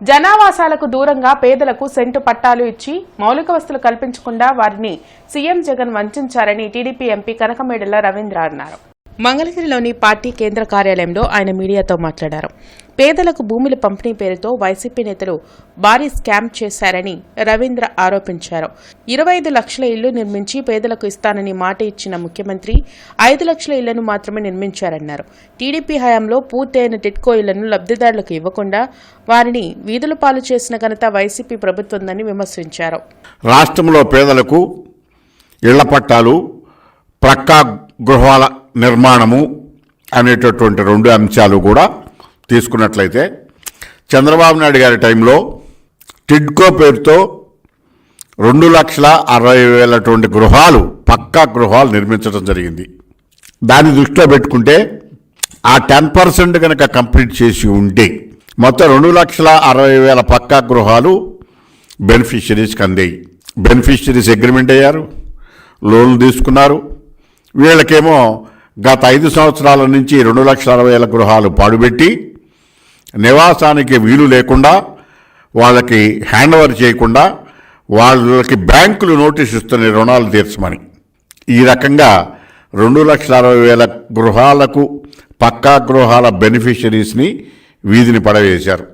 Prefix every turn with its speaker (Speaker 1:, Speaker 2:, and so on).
Speaker 1: జనావాసాలకు దూరంగా పేదలకు సెంటు పట్టాలు ఇచ్చి మౌలిక వస్తువులు కల్పించకుండా వారిని సీఎం జగన్ వంచారని టీడీపీ ఎంపీ కనకమేడల రవీంద్ర అన్నారు. మంగళగిరిలోని పార్టీ కేంద్ర కార్యాలయంలో ఆయన మీడియాతో మాట్లాడారు. పేదలకు భూముల పంపిణీ పేరుతో వైసీపీ నేతలు భారీ స్కామ్ చేశారని రవీంద్ర ఆరోపించారు. ఇరవై ఐదు లక్షల ఇళ్ళు నిర్మించి పేదలకు ఇస్తానని మాట ఇచ్చిన ముఖ్యమంత్రి ఐదు లక్షల ఇళ్ళను మాత్రమే నిర్మించారన్నారు. టీడీపీ హయాంలో పూర్తయిన టిట్కో ఇళ్ళను లబ్ధిదారులకు ఇవ్వకుండా వారిని వీధుల పాలు చేసిన ఘనత వైసీపీ ప్రభుత్వందని విమర్శించారు.
Speaker 2: రాష్ట్రంలో పేదలకు ఇళ్ళ పట్టాలు ప్రక్కా గృహాల నిర్మాణము అనేటటువంటి రెండు అంశాలు కూడా తీసుకున్నట్లయితే చంద్రబాబు నాయుడు గారి టైంలో టిడ్కో పేరుతో రెండు లక్షల అరవై వేలటువంటి గృహాలు పక్కా గృహాలు నిర్మించడం జరిగింది. దాన్ని దృష్టిలో పెట్టుకుంటే ఆ టెన్ పర్సెంట్ కనుక కంప్లీట్ చేసి ఉంటే మొత్తం రెండు లక్షల అరవై వేల పక్కా గృహాలు బెనిఫిషరీస్కి అందాయి. బెనిఫిషరీస్ అగ్రిమెంట్ అయ్యారు లోన్లు తీసుకున్నారు. వీళ్ళకేమో గత ఐదు సంవత్సరాల నుంచి రెండు లక్షల అరవై వేల గృహాలు పాడుబెట్టి నివాసానికి వీలు లేకుండా వాళ్ళకి హ్యాండ్ ఓవర్ చేయకుండా వాళ్ళకి బ్యాంకులు నోటీస్ ఇస్తున్న రుణాలు తీర్చమని. ఈ రకంగా రెండు లక్షల అరవై వేల గృహాలకు పక్కా గృహాల బెనిఫిషరీస్ని వీధిని పడవేశారు.